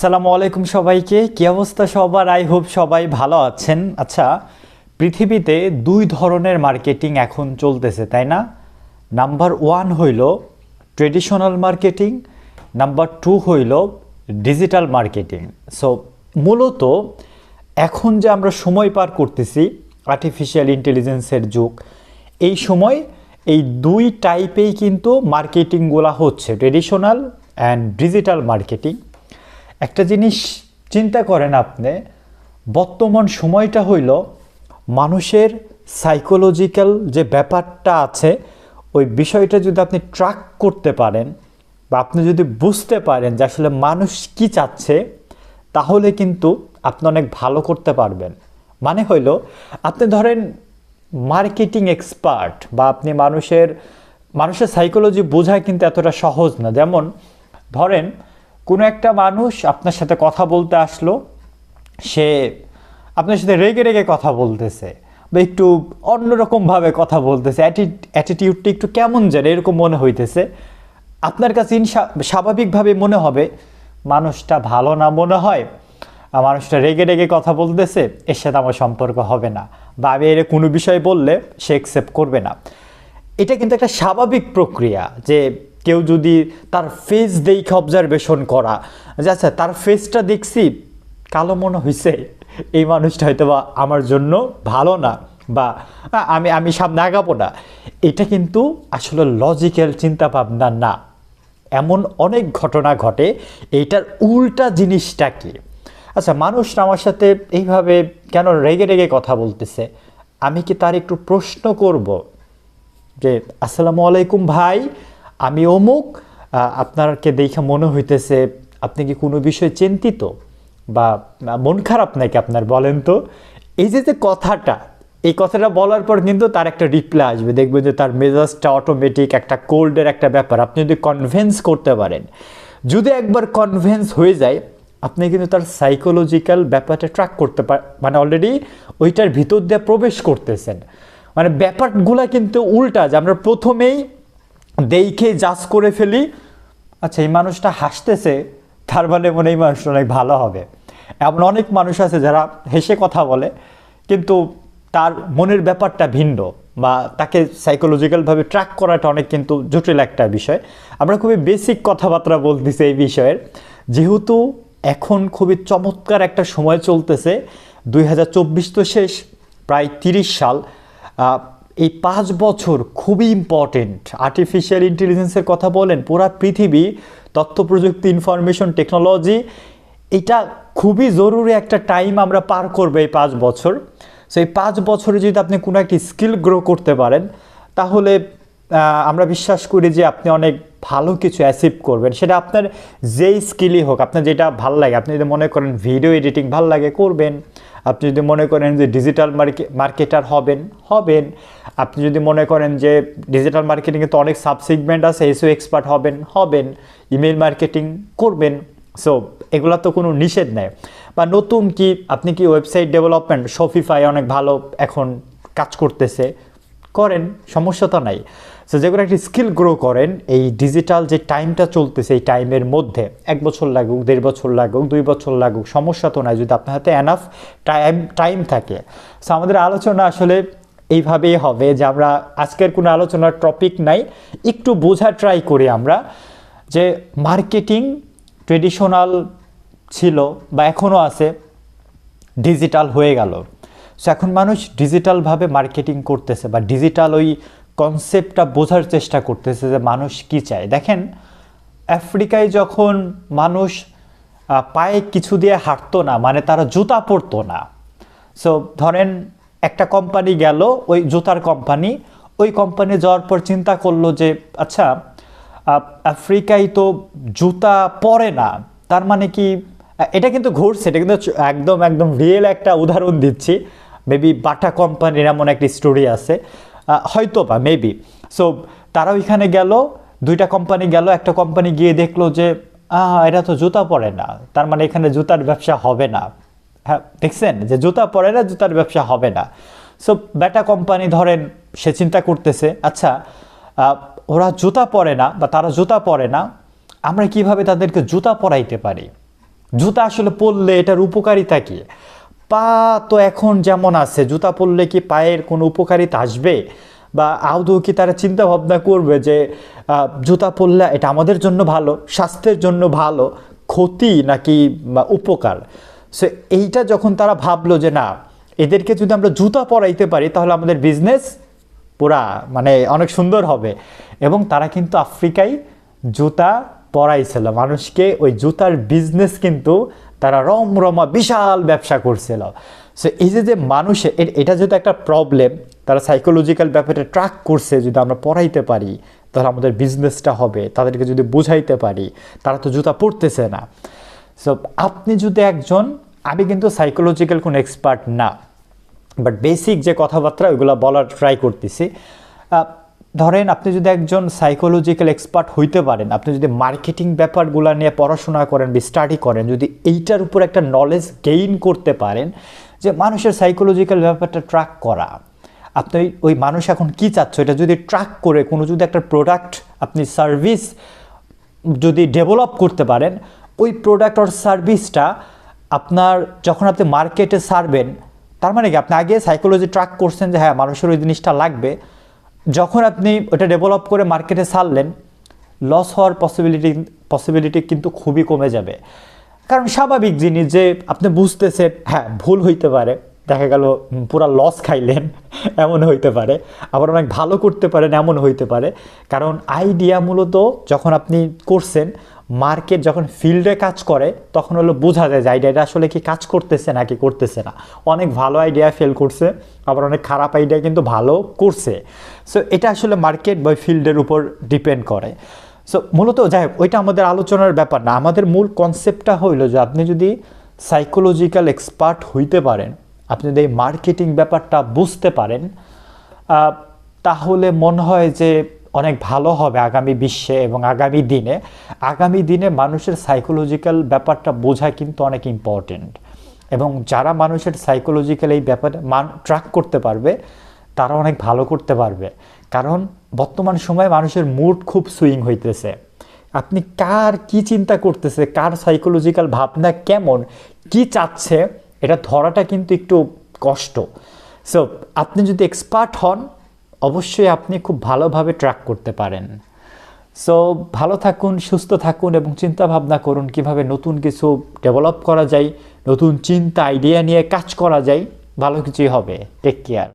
আসসালামু আলাইকুম সবাইকে। কি অবস্থা সবার? আই হোপ সবাই ভালো আছেন। আচ্ছা পৃথিবীতে দুই ধরনের মার্কেটিং এখন চলতেছে, তাই না? নাম্বার ওয়ান হইল ট্রেডিশনাল মার্কেটিং নাম্বার টু হইল ডিজিটাল মার্কেটিং সো মূলত এখন যে আমরা সময় পার করতেছি আর্টিফিশিয়াল ইন্টেলিজেন্সের যুগ, এই সময় এই দুই টাইপেই কিন্তু মার্কেটিংগুলো হচ্ছে ট্রেডিশনাল অ্যান্ড ডিজিটাল মার্কেটিং একটা জিনিস চিন্তা করেন আপনি, বর্তমান সময়টা হইল মানুষের সাইকোলজিক্যাল যে ব্যাপারটা আছে, ওই বিষয়টা যদি আপনি ট্র্যাক করতে পারেন বা আপনি যদি বুঝতে পারেন যে আসলে মানুষ কি চাচ্ছে, তাহলে কিন্তু আপনি অনেক ভালো করতে পারবেন। মানে হইল, আপনি ধরেন মার্কেটিং এক্সপার্ট বা আপনি মানুষের মানুষের সাইকোলজি বোঝা কিন্তু এতটা সহজ না। যেমন ধরেন কোনো একটা মানুষ আপনার সাথে কথা বলতে আসলো, সে আপনার সাথে রেগে রেগে কথা বলতেছে বা একটু অন্যরকমভাবে কথা বলতেছে অ্যাটিটিউডটা একটু কেমন যেন এরকম মনে হইতেছে। আপনার কাছে স্বাভাবিকভাবে মনে হবে, মানুষটা ভালো না মনে হয় মানুষটা রেগে রেগে কথা বলতেছে, এর সাথে আমার সম্পর্ক হবে না। বা আমি এর কোনো বিষয় বললে সে অ্যাকসেপ্ট করবে না। এটা কিন্তু একটা স্বাভাবিক প্রক্রিয়া যে কেউ যদি তার ফেস দেখে অবজারভেশন করা, যে আচ্ছা তার ফেসটা দেখছি, কালো মনে হয়েছে এই মানুষটা হয়তো বা আমার জন্য ভালো না, বা আমি আমি সামনে আগাবো না। এটা কিন্তু আসলে লজিক্যাল চিন্তা ভাবনা না। এমন অনেক ঘটনা ঘটে, এইটার উল্টা জিনিসটা কি? আচ্ছা মানুষ আমার সাথে এইভাবে কেন রেগে রেগে কথা বলতেছে? আমি কি তার একটু প্রশ্ন করব? যে, আসসালামু আলাইকুম ভাই আমি অমুক আপনারকে দেখে মনে হইতেছে আপনি কি কোনো বিষয়ে চিন্তিত? বা মন খারাপ নাকি আপনার বলেন তো? এই যে যে কথাটা, এই কথাটা বলার পর কিন্তু তার একটা রিপ্লাই আসবে। দেখবেন যে তার মেজাজটা অটোমেটিক একটা কোল্ডের একটা ব্যাপার। আপনি যদি কনভেন্স করতে পারেন, যদি একবার কনভেন্স হয়ে যায়, আপনি কিন্তু তার সাইকোলজিক্যাল ব্যাপারটা ট্র্যাক করতে পার মানে অলরেডি ওইটার ভিতর দিয়ে প্রবেশ করতেছেন। মানে ব্যাপারগুলা কিন্তু উল্টা যে আমরা প্রথমেই দেখে জাজ করে ফেলি আচ্ছা এই মানুষটা হাসতেছে, তার মানে মনে এই মানুষটা অনেক ভালো হবে। এমন অনেক মানুষ আছে যারা হেসে কথা বলে, কিন্তু তার মনের ব্যাপারটা ভিন্ন বা তাকে সাইকোলজিক্যালভাবে ট্র্যাক করাটা অনেক কিন্তু জটিল একটা বিষয়। আমরা খুবই বেসিক কথাবার্তা বলতেছি এই বিষয়ের। যেহেতু এখন খুবই চমৎকার একটা সময় চলতেছে, দুই হাজার চব্বিশ তো শেষ, প্রায় তিরিশ সাল এই পাঁচ বছর খুবই ইম্পর্টেন্ট আর্টিফিশিয়াল ইন্টেলিজেন্সের কথা বলেন, পুরা পৃথিবী, তথ্য প্রযুক্তি ইনফরমেশন টেকনোলজি এটা খুবই জরুরি একটা টাইম আমরা পার করব এই পাঁচ বছর। সো এই পাঁচ বছরে যদি আপনি কোনো একটি স্কিল গ্রো করতে পারেন, তাহলে আমরা বিশ্বাস করি যে আপনি অনেক ভালো কিছু অ্যাচিভ করবেন। সেটা আপনার যেই স্কিলই হোক, আপনার যেটা ভালো লাগে, আপনি যদি মনে করেন ভিডিও এডিটিং ভালো লাগে, করবেন। আপনি যদি মনে করেন যে ডিজিটাল মার্কেটার হবেন হবেন। আপনি যদি মনে করেন যে ডিজিটাল মার্কেটিংয়ে তো অনেক সাবসিগমেন্ট আছে এসও এক্সপার্ট হবেন হবেন। ইমেল মার্কেটিং করবেন। সো এগুলো তো কোনো নিষেধ নেই। বা নতুন কি, আপনি কি ওয়েবসাইট ডেভেলপমেন্ট শপিফাই অনেক ভালো এখন কাজ করতেছে। করেন, সমস্যা তো নাই। সো যেগুলো একটি স্কিল গ্রো করেন, এই ডিজিটাল যে টাইমটা চলতেছে, এই টাইমের মধ্যে, এক বছর লাগুক, দেড় বছর লাগুক, দুই বছর লাগুক, সমস্যা তো নাই, যদি আপনার হাতে এনাফ টাইম টাইম থাকে। সো আমাদের আলোচনা আসলে এইভাবেই হবে যে আমরা আজকের কোনো আলোচনার টপিক নাই, একটু বোঝা ট্রাই করি আমরা যে মার্কেটিং ট্রেডিশনাল ছিল বা এখনও আছে ডিজিটাল হয়ে গেল। সো এখন মানুষ ডিজিটালভাবে মার্কেটিং করতেছে বা ডিজিটাল ওই কনসেপ্টটা বোঝার চেষ্টা করতেছে যে মানুষ কি চায়। দেখেন, আফ্রিকায় যখন মানুষ পায়ে কিছু দিয়ে হাঁটতো না মানে তারা জুতা পরতো না। সো ধরেন, একটা কোম্পানি গেল, ওই জুতার কোম্পানি ওই কোম্পানি যাওয়ার পর চিন্তা করল যে আচ্ছা আফ্রিকায় তো জুতা পরে না, তার মানে কি এটা কিন্তু ঘটছে এটা কিন্তু একদম একদম রিয়েল একটা উদাহরণ দিচ্ছি। মেবি বাটা কোম্পানির এমন একটা স্টোরি আছে। হয়তো বা মেবি সো তারা ওইখানে গেল, দুইটা কোম্পানি গেল, একটা কোম্পানি গিয়ে দেখল যে এটা তো জুতা পরে না। তার মানে এখানে জুতার ব্যবসা হবে না। হ্যাঁ দেখছেন? যে জুতা পরে না, জুতার ব্যবসা হবে না। সো ব্যাটা কোম্পানি ধরেন, সে চিন্তা করতেছে আচ্ছা ওরা জুতা পরে না বা তারা জুতা পরে না, আমরা কীভাবে তাদেরকে জুতা পরাইতে পারি? জুতা আসলে পরলে এটার উপকারিতা কি? পা তো এখন যেমন আছে, জুতা পরলে কি পায়ের কোনো উপকারিতা আসবে? বা আদৌ কি তারা চিন্তা ভাবনা করবে যে জুতা পরলে এটা আমাদের জন্য ভালো, স্বাস্থ্যের জন্য ভালো, ক্ষতি নাকি উপকার? সো এইটা যখন তারা ভাবলো যে না, এদেরকে যদি আমরা জুতা পরাইতে পারি, তাহলে আমাদের বিজনেস পুরা মানে অনেক সুন্দর হবে। এবং তারা কিন্তু আফ্রিকায় জুতা পরাইছিল। মানুষকে ওই জুতার বিজনেস কিন্তু তারা রমরমা বিশাল ব্যবসা করছিল। সো এই যে যে মানুষের এটা যেহেতু একটা প্রবলেম তারা সাইকোলজিক্যাল ব্যাপারটা ট্র্যাক করছে, যদি আমরা পড়াইতে পারি, তাহলে আমাদের বিজনেসটা হবে, তাদেরকে যদি বুঝাইতে পারি, তারা তো জুতা পরতেছে না। সো আপনি যদি একজন, আমি কিন্তু সাইকোলজিক্যাল কোনো এক্সপার্ট না বাট বেসিক যে কথাবার্তা, ওইগুলো বলার ট্রাই করতেছি ধরেন আপনি যদি একজন সাইকোলজিক্যাল এক্সপার্ট হইতে পারেন, আপনি যদি মার্কেটিং ব্যাপারগুলো নিয়ে পড়াশোনা করেন বা স্টাডি করেন, যদি এইটার উপর একটা নলেজ গেইন করতে পারেন যে মানুষের সাইকোলজিক্যাল ব্যাপারটা ট্র্যাক করা, আপনি ওই- মানুষ এখন কি চাচ্ছে? এটা যদি ট্র্যাক করে, কোনো যদি একটা প্রোডাক্ট আপনি সার্ভিস যদি ডেভেলপ করতে পারেন, ওই প্রোডাক্ট অর সার্ভিসটা আপনার যখন আপনি মার্কেটে সারবেন, তার মানে কি? আপনি আগে সাইকোলজি ট্র্যাক করছেন যে হ্যাঁ মানুষের ওই জিনিসটা লাগবে। যখন আপনি ওটা ডেভেলপ করে মার্কেটে ছাড়লেন লস হওয়ার পসিবিলিটি পসিবিলিটি কিন্তু খুবই কমে যাবে। কারণ স্বাভাবিক জিনিস যে আপনি বুঝতেছেন হ্যাঁ ভুল হইতে পারে। দেখা গেল পুরা লস খাইলেন, এমন হইতে পারে। আবার অনেক ভালো করতে পারেন, এমন হইতে পারে। কারণ আইডিয়া মূলত যখন আপনি করছেন মার্কেট যখন ফিল্ডে কাজ করে, তখন হলো বোঝা যায় যে আইডিয়াটা আসলে কি কাজ করতেছে নাকি করতেছে না। অনেক ভালো আইডিয়া ফেল করছে, আবার অনেক খারাপ আইডিয়া কিন্তু ভালো করছে। সো এটা আসলে মার্কেট বা ফিল্ডের উপর ডিপেন্ড করে। সো মূলত যাই হোক, ওইটা আমাদের আলোচনার ব্যাপার না। আমাদের মূল কনসেপ্টটা হইল যে আপনি যদি সাইকোলজিক্যাল এক্সপার্ট হইতে পারেন আপনি যদি এই মার্কেটিং ব্যাপারটা বুঝতে পারেন তাহলে মনে হয় যে অনেক ভালো হবে আগামী বিশ্বে এবং আগামী দিনে। আগামী দিনে মানুষের সাইকোলজিক্যাল ব্যাপারটা বোঝা কিন্তু অনেক ইম্পর্টেন্ট এবং যারা মানুষের সাইকোলজিক্যাল এই ব্যাপারে মান ট্র্যাক করতে পারবে, তারা অনেক ভালো করতে পারবে। কারণ বর্তমান সময়ে মানুষের মুড খুব সুইং হইতেছে। আপনি কার কি চিন্তা করতেছে, কার সাইকোলজিক্যাল ভাবনা কেমন, কি চাচ্ছে এটা ধরাটা কিন্তু একটু কষ্ট। সো আপনি যদি এক্সপার্ট হন, অবশ্যই আপনি খুব ভালোভাবে ট্র্যাক করতে পারেন। সো ভালো থাকুন, সুস্থ থাকুন এবং চিন্তা ভাবনা করুন কীভাবে নতুন কিছু ডেভেলপ করা যায়, নতুন চিন্তা আইডিয়া নিয়ে কাজ করা যায়, ভালো কিছুই হবে। Take care